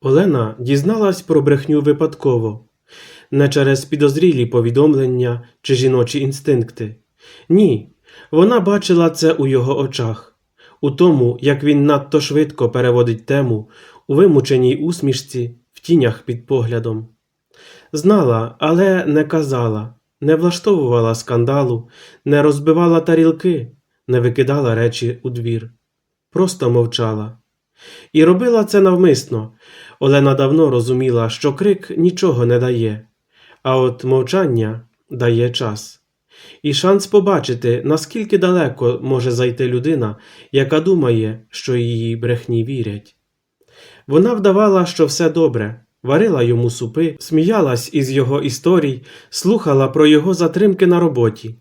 Олена дізналась про брехню випадково, не через підозрілі повідомлення чи жіночі інстинкти. Ні, вона бачила це у його очах, у тому, як він надто швидко переводить тему у вимученій усмішці в тінях під поглядом. Знала, але не казала, не влаштовувала скандалу, не розбивала тарілки, не викидала речі у двір. Просто мовчала. І робила це навмисно. Олена давно розуміла, що крик нічого не дає, а от мовчання дає час. І шанс побачити, наскільки далеко може зайти людина, яка думає, що її брехні вірять. Вона вдавала, що все добре, варила йому супи, сміялась із його історій, слухала про його затримки на роботі,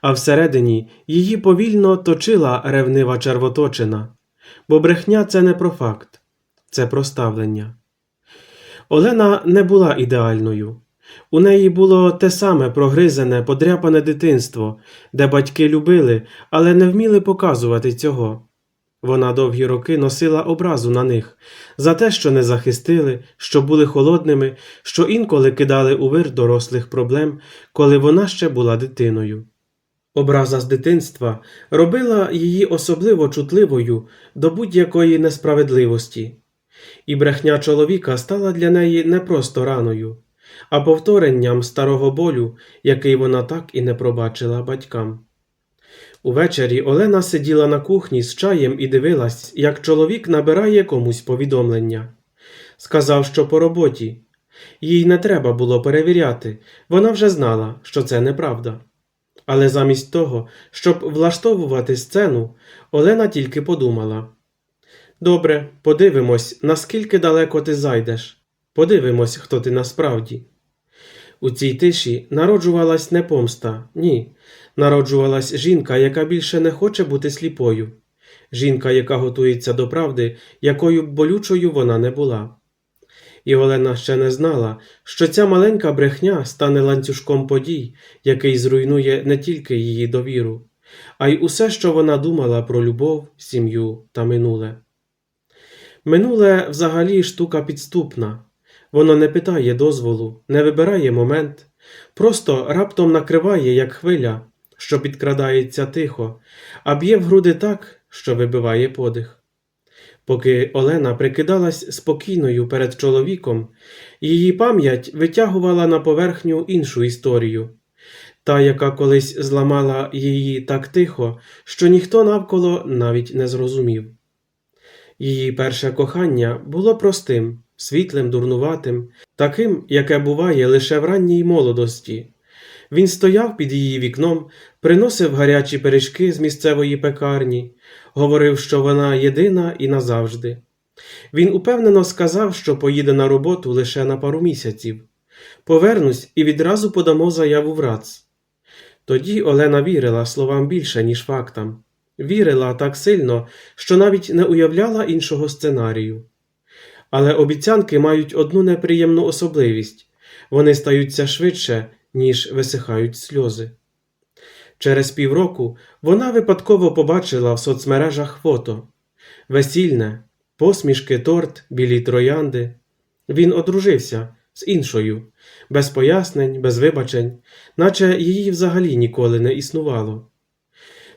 а всередині її повільно точила ревнива червоточина, бо брехня це не про факт, це про ставлення. Олена не була ідеальною. У неї було те саме прогризене, подряпане дитинство, де батьки любили, але не вміли показувати цього. Вона довгі роки носила образу на них за те, що не захистили, що були холодними, що інколи кидали у вир дорослих проблем, коли вона ще була дитиною. Образа з дитинства робила її особливо чутливою до будь-якої несправедливості, і брехня чоловіка стала для неї не просто раною, а повторенням старого болю, який вона так і не пробачила батькам. Увечері Олена сиділа на кухні з чаєм і дивилась, як чоловік набирає комусь повідомлення. Сказав, що по роботі. Їй не треба було перевіряти, вона вже знала, що це неправда. Але замість того, щоб влаштовувати сцену, Олена тільки подумала: Добре, подивимось, наскільки далеко ти зайдеш. Подивимось, хто ти насправді. У цій тиші народжувалась не помста, ні. Народжувалась жінка, яка більше не хоче бути сліпою, жінка, яка готується до правди, якою б болючою вона не була. І Олена ще не знала, що ця маленька брехня стане ланцюжком подій, який зруйнує не тільки її довіру, а й усе, що вона думала про любов, сім'ю та минуле. Минуле взагалі штука підступна. Воно не питає дозволу, не вибирає момент, просто раптом накриває, як хвиля, що підкрадається тихо, а б'є в груди так, що вибиває подих. Поки Олена прикидалась спокійною перед чоловіком, її пам'ять витягувала на поверхню іншу історію, та, яка колись зламала її так тихо, що ніхто навколо навіть не зрозумів. Її перше кохання було простим, світлим, дурнуватим, таким, яке буває лише в ранній молодості. Він стояв під її вікном, приносив гарячі пиріжки з місцевої пекарні, говорив, що вона єдина і назавжди. Він упевнено сказав, що поїде на роботу лише на пару місяців. Повернусь і відразу подамо заяву в РАЦ. Тоді Олена вірила словам більше, ніж фактам. Вірила так сильно, що навіть не уявляла іншого сценарію. Але обіцянки мають одну неприємну особливість вони стаються швидше, ніж висихають сльози. Через півроку вона випадково побачила в соцмережах фото весільне, посмішки, торт, білі троянди. Він одружився з іншою, без пояснень, без вибачень, наче її взагалі ніколи не існувало.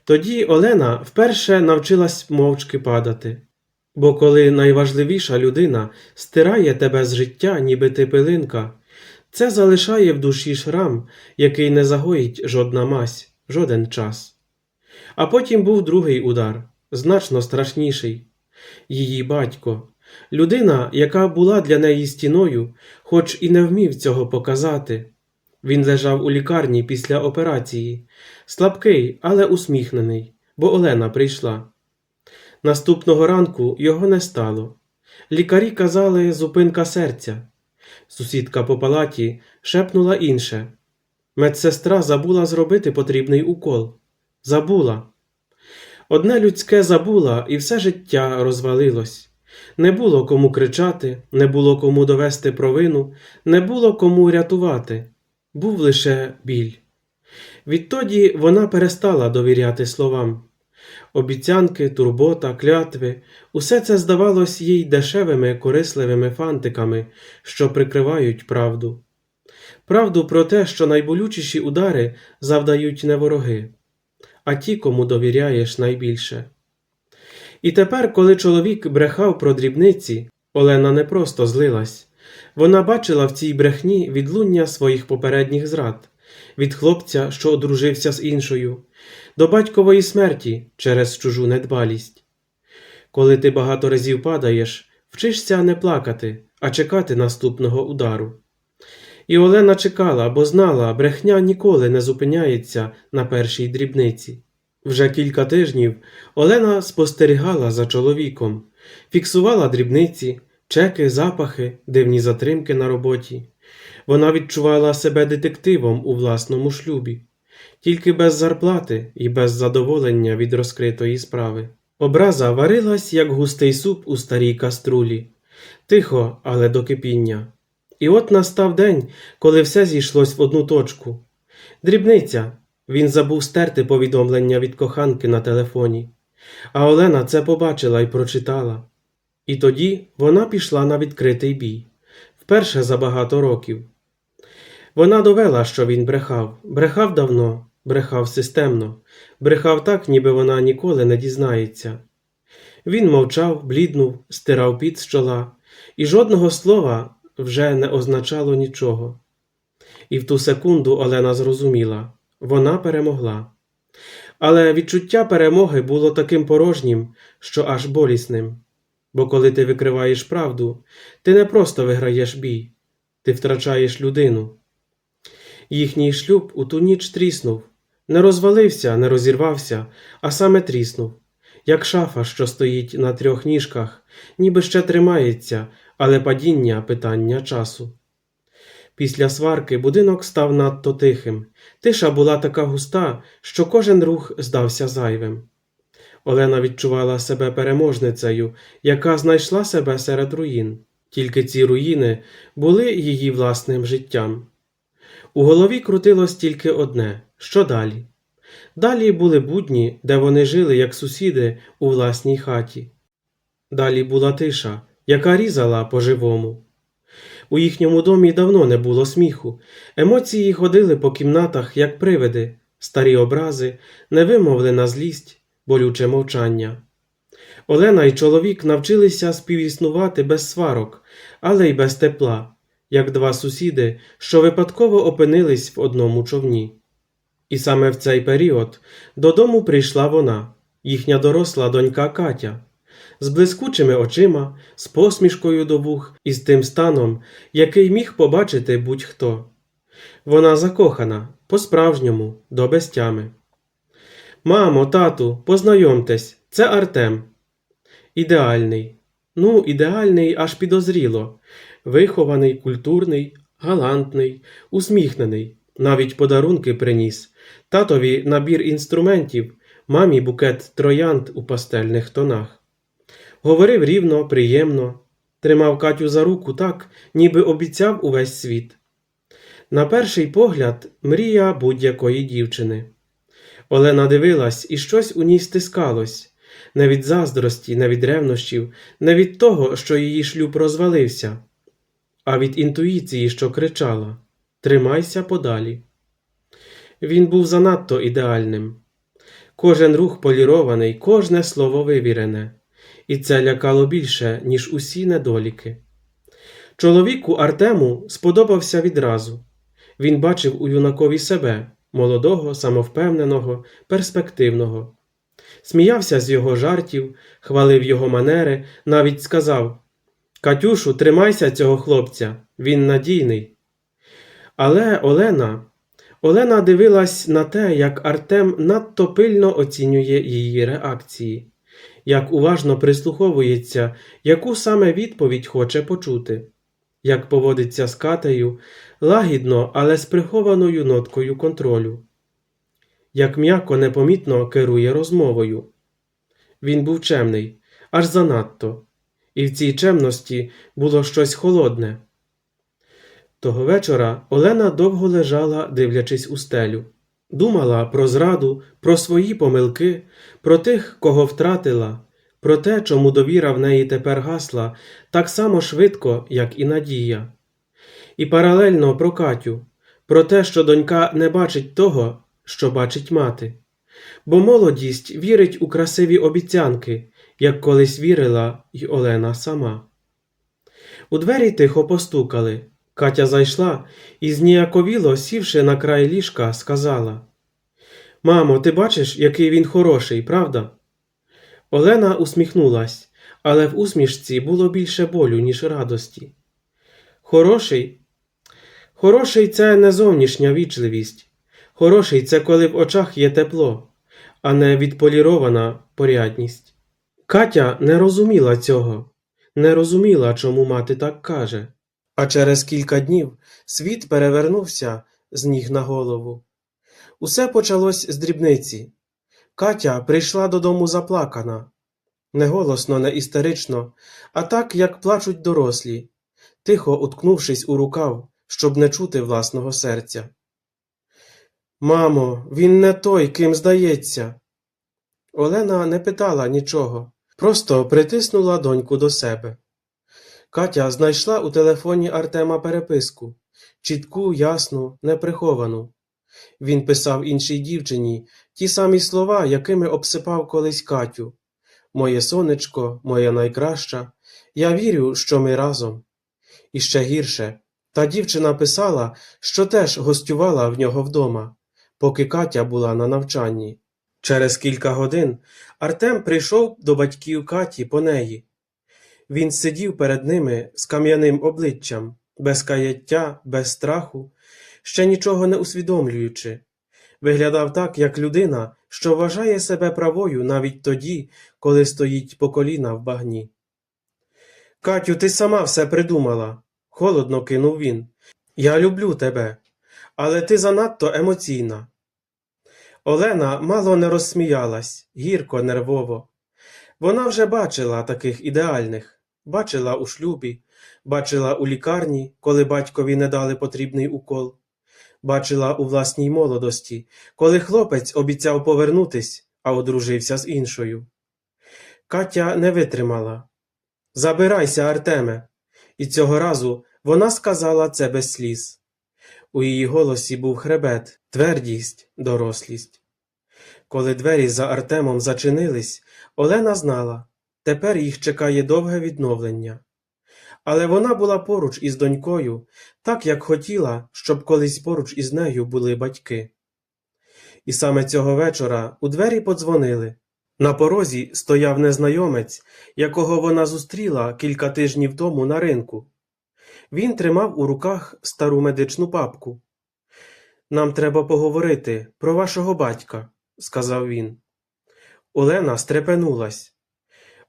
Тоді Олена вперше навчилась мовчки падати. Бо коли найважливіша людина стирає тебе з життя, ніби ти пилинка, це залишає в душі шрам, який не загоїть жодна мазь, жоден час. А потім був другий удар, значно страшніший. Її батько, людина, яка була для неї стіною, хоч і не вмів цього показати. Він лежав у лікарні після операції, слабкий, але усміхнений, бо Олена прийшла. Наступного ранку його не стало. Лікарі казали зупинка серця. Сусідка по палаті шепнула інше. Медсестра забула зробити потрібний укол. Забула. Одне людське забула, і все життя розвалилось. Не було кому кричати, не було кому довести провину, не було кому рятувати. Був лише біль. Відтоді вона перестала довіряти словам. Обіцянки, турбота, клятви усе це здавалось їй дешевими, корисливими фантиками, що прикривають правду. Правду про те, що найболючіші удари завдають не вороги, а ті, кому довіряєш найбільше. І тепер, коли чоловік брехав про дрібниці, Олена не просто злилась. Вона бачила в цій брехні відлуння своїх попередніх зрад, від хлопця, що одружився з іншою, до батькової смерті через чужу недбалість. Коли ти багато разів падаєш, вчишся не плакати, а чекати наступного удару. І Олена чекала, бо знала, брехня ніколи не зупиняється на першій дрібниці. Вже кілька тижнів Олена спостерігала за чоловіком, фіксувала дрібниці, чеки, запахи, дивні затримки на роботі. Вона відчувала себе детективом у власному шлюбі, тільки без зарплати і без задоволення від розкритої справи. Образа варилась, як густий суп у старій каструлі, тихо, але до кипіння. І от настав день, коли все зійшлось в одну точку. Дрібниця. Він забув стерти повідомлення від коханки на телефоні. А Олена це побачила і прочитала. І тоді вона пішла на відкритий бій вперше за багато років. Вона довела, що він брехав, брехав давно, брехав системно, брехав так, ніби вона ніколи не дізнається. Він мовчав, бліднув, стирав під з чола, і жодного слова вже не означало нічого. І в ту секунду Олена зрозуміла вона перемогла. Але відчуття перемоги було таким порожнім, що аж болісним. Бо коли ти викриваєш правду, ти не просто виграєш бій, ти втрачаєш людину. Їхній шлюб у ту ніч тріснув, не розвалився, не розірвався, а саме тріснув, як шафа, що стоїть на трьох ніжках, ніби ще тримається, але падіння питання часу. Після сварки будинок став надто тихим. Тиша була така густа, що кожен рух здався зайвим. Олена відчувала себе переможницею, яка знайшла себе серед руїн. Тільки ці руїни були її власним життям. У голові крутилось тільки одне що далі? Далі були будні, де вони жили як сусіди у власній хаті. Далі була тиша, яка різала по-живому. У їхньому домі давно не було сміху, емоції ходили по кімнатах, як привиди, старі образи, невимовлена злість, болюче мовчання. Олена і чоловік навчилися співіснувати без сварок, але й без тепла, як два сусіди, що випадково опинились в одному човні. І саме в цей період додому прийшла вона, їхня доросла донька Катя, з блискучими очима, з посмішкою до вух і з тим станом, який міг побачити будь-хто. Вона закохана, по-справжньому, до безтями. Мамо, тату, познайомтесь, це Артем. Ідеальний. Ну, ідеальний аж підозріло. Вихований, культурний, галантний, усміхнений, навіть подарунки приніс, татові набір інструментів, мамі букет троянд у пастельних тонах. Говорив рівно, приємно, тримав Катю за руку так, ніби обіцяв увесь світ. На перший погляд, мрія будь-якої дівчини. Олена дивилась, і щось у ній стискалось не від заздрості, не від ревнощів, не від того, що її шлюб розвалився, а від інтуїції, що кричала Тримайся подалі. Він був занадто ідеальним. Кожен рух полірований, кожне слово вивірене, і це лякало більше, ніж усі недоліки. Чоловіку Артему сподобався відразу. Він бачив у юнакові себе, молодого, самовпевненого, перспективного. Сміявся з його жартів, хвалив його манери, навіть сказав Катюшу, тримайся цього хлопця, він надійний. Але Олена, Олена дивилась на те, як Артем надто пильно оцінює її реакції, як уважно прислуховується, яку саме відповідь хоче почути, як поводиться з Катею лагідно, але з прихованою ноткою контролю, як м'яко непомітно керує розмовою. Він був чемний, аж занадто, і в цій чемності було щось холодне. Того вечора Олена довго лежала, дивлячись у стелю. Думала про зраду, про свої помилки, про тих, кого втратила, про те, чому довіра в неї тепер гасла так само швидко, як і надія. І паралельно про Катю, про те, що донька не бачить того, що бачить мати. Бо молодість вірить у красиві обіцянки, як колись вірила й Олена сама. У двері тихо постукали. Катя зайшла і, зніяковіло, сівши на край ліжка, сказала Мамо, ти бачиш, який він хороший, правда? Олена усміхнулась, але в усмішці було більше болю, ніж радості. Хороший? Хороший це не зовнішня вічливість. Хороший це коли в очах є тепло, а не відполірована порядність. Катя не розуміла цього, не розуміла, чому мати так каже. А через кілька днів світ перевернувся з ніг на голову. Усе почалось з дрібниці. Катя прийшла додому заплакана, не голосно, не істерично, а так, як плачуть дорослі, тихо уткнувшись у рукав, щоб не чути власного серця. Мамо, він не той, ким здається. Олена не питала нічого, просто притиснула доньку до себе. Катя знайшла у телефоні Артема переписку чітку, ясну, неприховану. Він писав іншій дівчині ті самі слова, якими обсипав колись Катю. Моє сонечко, моя найкраща, я вірю, що ми разом. І ще гірше, та дівчина писала, що теж гостювала в нього вдома, поки Катя була на навчанні. Через кілька годин Артем прийшов до батьків Каті по неї. Він сидів перед ними з кам'яним обличчям, без каяття, без страху, ще нічого не усвідомлюючи. Виглядав так, як людина, що вважає себе правою навіть тоді, коли стоїть по коліна в багні. Катю, ти сама все придумала, холодно кинув він. Я люблю тебе, але ти занадто емоційна. Олена мало не розсміялась, гірко, нервово. Вона вже бачила таких ідеальних, бачила у шлюбі, бачила у лікарні, коли батькові не дали потрібний укол, бачила у власній молодості, коли хлопець обіцяв повернутись, а одружився з іншою. Катя не витримала. Забирайся, Артеме. І цього разу вона сказала це без сліз. У її голосі був хребет, твердість, дорослість. Коли двері за Артемом зачинились, Олена знала, тепер їх чекає довге відновлення. Але вона була поруч із донькою, так як хотіла, щоб колись поруч із нею були батьки. І саме цього вечора у двері подзвонили. На порозі стояв незнайомець, якого вона зустріла кілька тижнів тому на ринку. Він тримав у руках стару медичну папку. Нам треба поговорити про вашого батька, сказав він. Олена стрепенулась.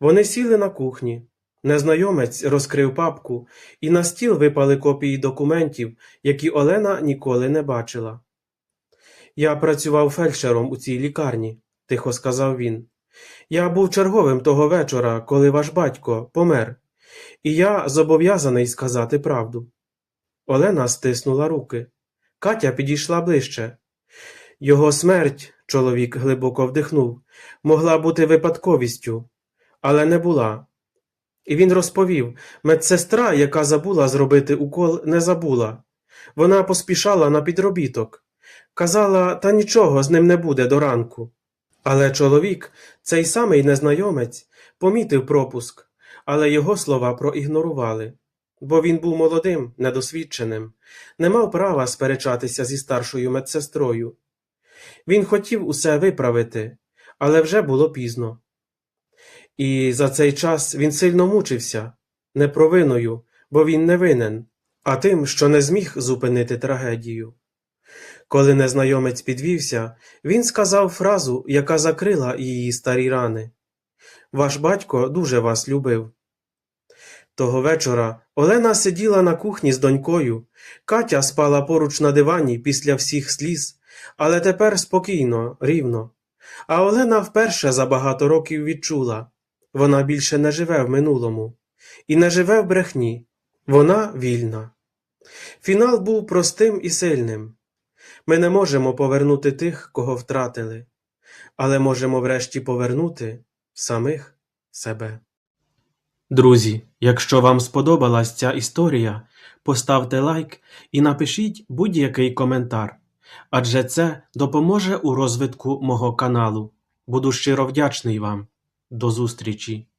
Вони сіли на кухні. Незнайомець розкрив папку, і на стіл випали копії документів, які Олена ніколи не бачила. Я працював фельдшером у цій лікарні, тихо сказав він. Я був черговим того вечора, коли ваш батько помер, і я зобов'язаний сказати правду. Олена стиснула руки. Катя підійшла ближче. Його смерть, чоловік глибоко вдихнув, могла бути випадковістю, але не була. І він розповів медсестра, яка забула зробити укол, не забула. Вона поспішала на підробіток. Казала, та нічого з ним не буде до ранку. Але чоловік, цей самий незнайомець, помітив пропуск, але його слова проігнорували, бо він був молодим, недосвідченим, не мав права сперечатися зі старшою медсестрою. Він хотів усе виправити, але вже було пізно. І за цей час він сильно мучився, не провиною, бо він не винен, а тим, що не зміг зупинити трагедію. Коли незнайомець підвівся, він сказав фразу, яка закрила її старі рани. Ваш батько дуже вас любив. Того вечора Олена сиділа на кухні з донькою, Катя спала поруч на дивані після всіх сліз, але тепер спокійно, рівно. А Олена вперше за багато років відчула вона більше не живе в минулому і не живе в брехні, вона вільна. Фінал був простим і сильним. Ми не можемо повернути тих, кого втратили, але можемо врешті повернути самих себе. Друзі, якщо вам сподобалась ця історія, поставте лайк і напишіть будь-який коментар, адже це допоможе у розвитку мого каналу. Буду щиро вдячний вам. До зустрічі!